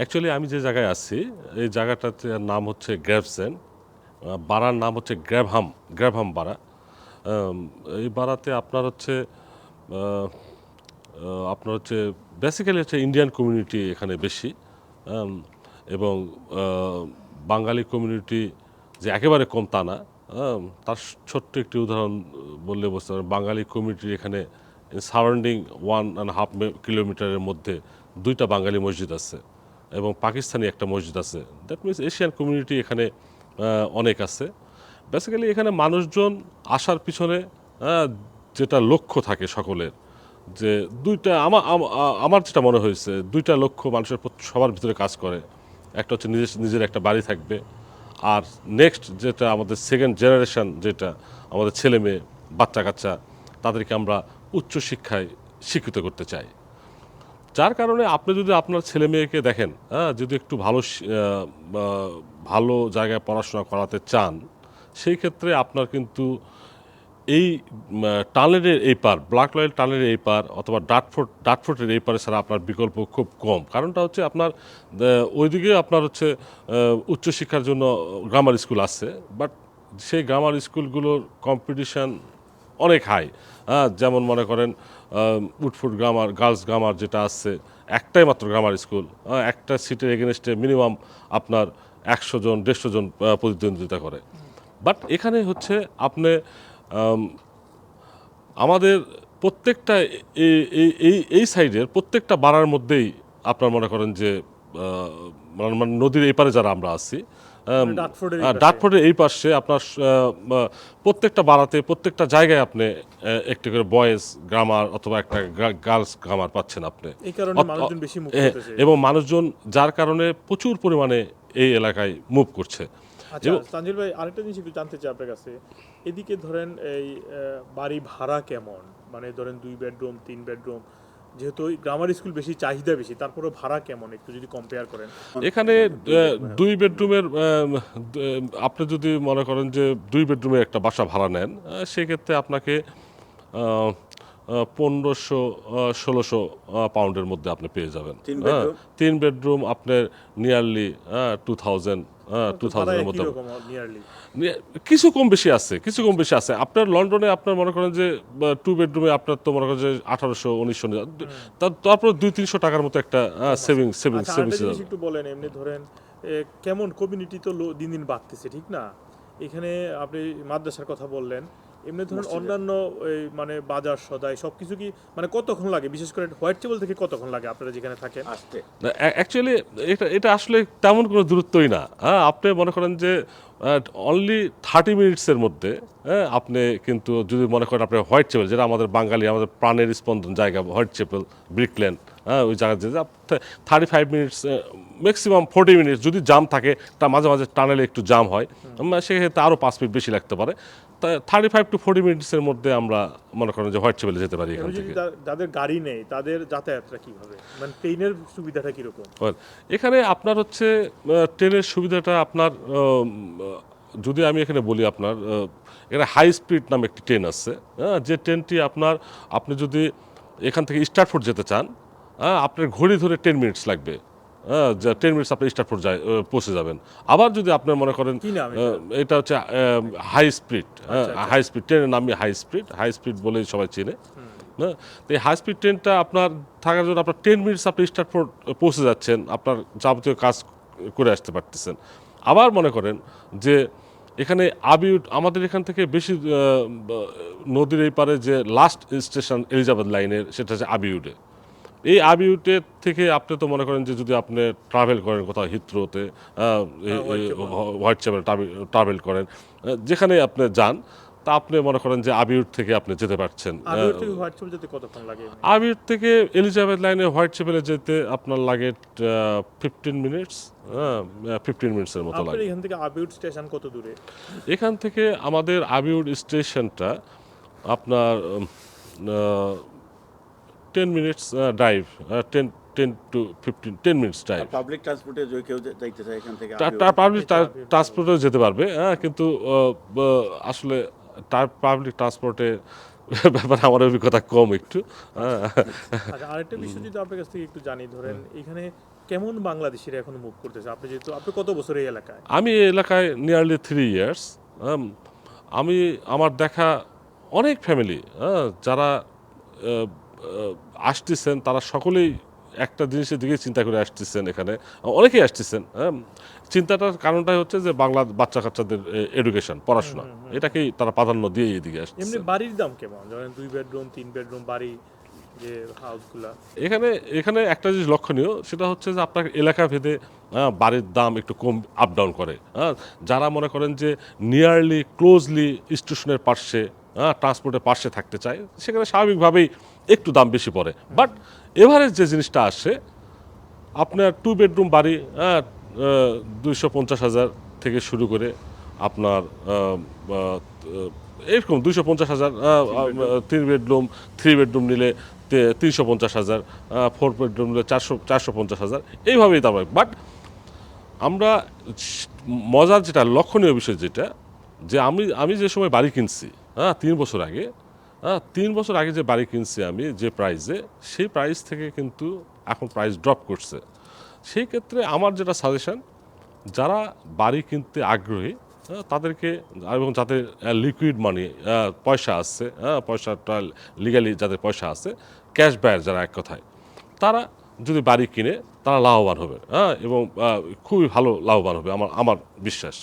Actually আমি যে জায়গায় আছি, এই জায়গাটাতে নাম হচ্ছে গ্র্যাভসেন বাড়ার নাম হচ্ছে গ্র্যাভহাম গ্র্যাভহাম বাড়া। এই বাড়াতে আপনার হচ্ছে আপনার হচ্ছে বেসিক্যালি হচ্ছে ইন্ডিয়ান কমিউনিটি এখানে বেশি। এবং বাঙালি কমিউনিটি যে একেবারে কম তা না। তার ছোট্ট একটি উদাহরণ বললে বুঝতে পারেন বাঙালি কমিউনিটির এখানে সারাউন্ডিং ওয়ান অ্যান্ড হাফ কিলোমিটারের মধ্যে দুইটা বাঙালি মসজিদ আছে। এবং পাকিস্তানি একটা মসজিদ আছে। দ্যাট মিনস এশিয়ান কমিউনিটি এখানে অনেক আছে। বেসিক্যালি এখানে মানুষজন আসার পিছনে যেটা লক্ষ্য থাকে সকলের, যে দুইটা আমার আমার যেটা মনে হয়েছে, দুইটা লক্ষ্য মানুষের সবার ভিতরে কাজ করে। একটা হচ্ছে নিজের নিজের একটা বাড়ি থাকবে। আর নেক্সট যেটা আমাদের সেকেন্ড জেনারেশান যেটা আমাদের ছেলে মেয়ে বাচ্চা কাচ্চা তাদেরকে আমরা উচ্চশিক্ষায় শিক্ষিত করতে চাই। যার কারণে আপনি যদি আপনার ছেলে মেয়েকে দেখেন হ্যাঁ যদি একটু ভালো ভালো জায়গায় পড়াশোনা করাতে চান, সেই ক্ষেত্রে আপনার কিন্তু এই টানেলের এই পার, ব্ল্যাক লয়েল টানেলের এই পার অথবা ডাটফোর্ট ডাটফোর্টের এই পারে ছাড়া আপনার বিকল্প খুব কম। কারণটা হচ্ছে আপনার ওইদিকে আপনার হচ্ছে উচ্চশিক্ষার জন্য গ্রামার স্কুল আছে বাট সেই গ্রামার স্কুলগুলোর কম্পিটিশন অনেক হাই হ্যাঁ যেমন মনে করেন উটফুট গ্রামার গার্লস গ্রামার যেটা আছে একটাই মাত্র গ্রামার স্কুল হ্যাঁ, একটা সিটের এগেনস্টে মিনিমাম আপনার একশো জন দেড়শো জন প্রতিদ্বন্দ্বিতা করে। বাট এখানে হচ্ছে আপনি আমাদের প্রত্যেকটা এই- এই এই এই সাইডের প্রত্যেকটা বাড়ার মধ্যেই আপনার মনে করেন যে মানে মানে নদীর এপারে যারা আমরা আছি এই পাশে। ডাটফোর্ডের এই পাশে আপনার প্রত্যেকটা বাড়াতে প্রত্যেকটা জায়গায় আপনি একটি করে বয়েজ গ্রামার অথবা একটা গার্লস গ্রামার পাচ্ছেন আপনি। করতেছে এবং মানুষজন যার কারণে প্রচুর পরিমাণে এই এলাকায় মুভ করছে। আচ্ছা তানজিল ভাই আরেকটা জিনিস একটু জানতে চাই আপনার কাছে। এদিকে ধরেন এই বাড়ি ভাড়া কেমন? মানে ধরেন দুই বেডরুম তিন বেডরুম যেহেতু গ্রামার স্কুল বেশি, চাহিদা বেশি তারপরে ভাড়া কেমন? একটু যদি কম্পেয়ার করেন। এখানে দুই বেডরুমের আপনি যদি মনে করেন যে দুই বেডরুমে একটা বাসা ভাড়া নেন সেক্ষেত্রে আপনাকে পনেরোশো ষোলোশো পাউন্ডের মধ্যে আপনি পেয়ে যাবেন। তিন হ্যাঁ, তিন বেডরুম আপনার নিয়ারলি টু থাউজেন্ড টু থাউজেন্ডের মধ্যে। কিছু কম বেশি আছে কিছু কম বেশি আছে। আপনার লন্ডনে আপনার মনে করেন যে টু বেডরুমে আপনার তো মনে করেন যে আঠারোশো উনিশশো তারপর দুই তিনশো টাকার মতো একটা সেভিং সেভিং আচ্ছা সেভিং একটু বলেন এমনি ধরেন কেমন কমিউনিটি তো দিন দিন বাড়তেছে ঠিক না? এখানে আপনি মাদ্রাসার কথা বললেন এমনি ধরুন অন্যান্য এই মানে বাজার সদাই সব কিছু কি মানে কতক্ষণ লাগে? বিশেষ করে হোয়াইট টেবল থেকে কতক্ষণ লাগে আপনারা যেখানে থাকেন? আসতে। অ্যাকচুয়ালি এটা এটা আসলে তেমন কোনো দূরত্বই না। হ্যাঁ আপনি মনে করেন যে অনলি থার্টি মিনিটসের মধ্যে হ্যাঁ আপনি কিন্তু যদি মনে করেন আপনি হোয়াইট চেপেল যেটা আমাদের বাঙালি আমাদের প্রাণের স্পন্দন জায়গা হোয়াইট চেপেল ব্রিকল্যান্ড হ্যাঁ ওই জায়গা যে thirty five minutes maximum forty minutes যদি জাম থাকে তা মাঝে মাঝে টানেলে একটু জাম হয়। সেক্ষেত্রে আরও পাঁচ মিনিট বেশি লাগতে পারে। তা থার্টি ফাইভ টু ফোর্টি মিনিটসের মধ্যে আমরা মনে করেন যে হোয়াইট চেপেলে যেতে পারি এখান থেকে। যাদের গাড়ি নেই তাদের যাতায়াতটা কীভাবে? মানে ট্রেনের সুবিধাটা কীরকম? এখানে আপনার হচ্ছে ট্রেনের সুবিধাটা আপনার যদি আমি এখানে বলি আপনার এখানে হাই স্পিড নামে একটি ট্রেন আছে। হ্যাঁ, যে ট্রেনটি আপনার আপনি যদি এখান থেকে স্টার্টফোর্ড যেতে চান হ্যাঁ, আপনার ঘড়ি ধরে টেন মিনিটস লাগবে। হ্যাঁ টেন মিনিটস আপনি স্টার্টফোর্ড যায় পৌঁছে যাবেন। আবার যদি আপনার মনে করেন এটা? হচ্ছে হাই স্পিড হাই স্পিড ট্রেনের নামই হাই স্পিড হাই স্পিড বলেই সবাই চেনে। হ্যাঁ তো এই হাই স্পিড ট্রেনটা আপনার থাকার জন্য আপনার টেন মিনিটস আপনি স্টার্টফোর্ড পৌঁছে যাচ্ছেন আপনার যাবতীয় কাজ করে আসতে পারতেছেন। আবার মনে করেন যে এখানে আবিউড আমাদের এখান থেকে বেশি নদীর এই পারে যে লাস্ট স্টেশন এলিজাবেথ লাইনের সেটা হচ্ছে আবিউডে। এই আবিউটে থেকে আপনি তো মনে করেন যে যদি আপনি ট্রাভেল করেন কোথাও হিথ্রোতে হোয়াইট চ্যাপেল ট্রাভেল করেন যেখানে আপনি যান তা আপনি মনে করেন যে আবিউট থেকে আপনি যেতে পারছেন। আহ, থেকে এলিজাবেথ লাইনে হোয়াইট চেপেলে যেতে আপনার লাগে ফিফটিন মিনিটস হ্যাঁ ফিফটিন মিনিটসের মতো লাগে। এখান থেকে আবিউড স্টেশন কত দূরে? এখান থেকে আমাদের আবিউড স্টেশনটা আপনার ten minutes drive ten ten to fifteen ten minutes drive public ট্রান্সপোর্টে যদি কেউ যাইতে চায় এখান থেকে পাবলিক ট্রান্সপোর্টেও যেতে পারবে হ্যাঁ কিন্তু আসলে পাবলিক ট্রান্সপোর্টে ব্যাপারে আমার অভিজ্ঞতা কম একটু হ্যাঁ। আচ্ছা আরেকটা বিষয় যদি আপনার কাছ থেকে একটু জানি ধরেন এখানে কেমন বাংলাদেশিরা এখন মুভ করতেছে? আপনি যেহেতু আপনি কত বছর এই এলাকায়? আমি এই এলাকায় নিয়ারলি থ্রি ইয়ার্স আমি আমার দেখা অনেক ফ্যামিলি যারা আসতেছেন তারা সকলেই একটা জিনিসের দিকে চিন্তা করে আসতেছেন এখানে। অনেকেই আসতেছেন হ্যাঁ। চিন্তাটার কারণটাই হচ্ছে যে বাংলা বাচ্চা কাচ্চাদের এডুকেশন পড়াশোনা। এটাকেই তারা প্রাধান্য দিয়ে এদিকে এমনি বাড়ির দাম কেমন? ধরেন দুই বেডরুম তিন বেডরুম বাড়ি যে হাউসগুলা এখানে এখানে একটা জিনিস লক্ষণীয় সেটা হচ্ছে যে আপনার এলাকা ভেদে বাড়ির দাম একটু কম আপ ডাউন করে হ্যাঁ। যারা মনে করেন যে নিয়ারলি ক্লোজলি স্টেশনের পার্শ্বে হ্যাঁ ট্রান্সপোর্টের পার্শ্বে থাকতে চায় সেখানে স্বাভাবিকভাবেই একটু দাম বেশি পড়ে। বাট এভারেজ যে জিনিসটা আসে আপনার টু বেডরুম বাড়ি হ্যাঁ দুইশো পঞ্চাশ হাজার থেকে শুরু করে আপনার এরকম দুইশো পঞ্চাশ হাজার তিন বেডরুম থ্রি বেডরুম নিলে তিনশো পঞ্চাশ হাজার ফোর বেডরুম নিলে চারশো চারশো পঞ্চাশ হাজার এইভাবেই দাম বাট আমরা মজার যেটা লক্ষণীয় বিষয় যেটা যে আমি আমি যে সময় বাড়ি কিনছি হ্যাঁ তিন বছর আগে তিন বছর আগে যে বাড়ি কিনছি আমি, যে প্রাইসে সেই প্রাইস থেকে কিন্তু এখন প্রাইস ড্রপ করছে। সেই ক্ষেত্রে আমার যেটা সাজেশন যারা বাড়ি কিনতে আগ্রহী তাদেরকে, এবং যাদের লিকুইড মানি পয়সা আছে হ্যাঁ পয়সাটা লিগালি যাদের পয়সা আছে ক্যাশ বায়ার যারা এক কথায়, তারা যদি বাড়ি কিনে, তারা লাভবান হবে হ্যাঁ এবং খুবই ভালো লাভবান হবে, আমার আমার বিশ্বাস।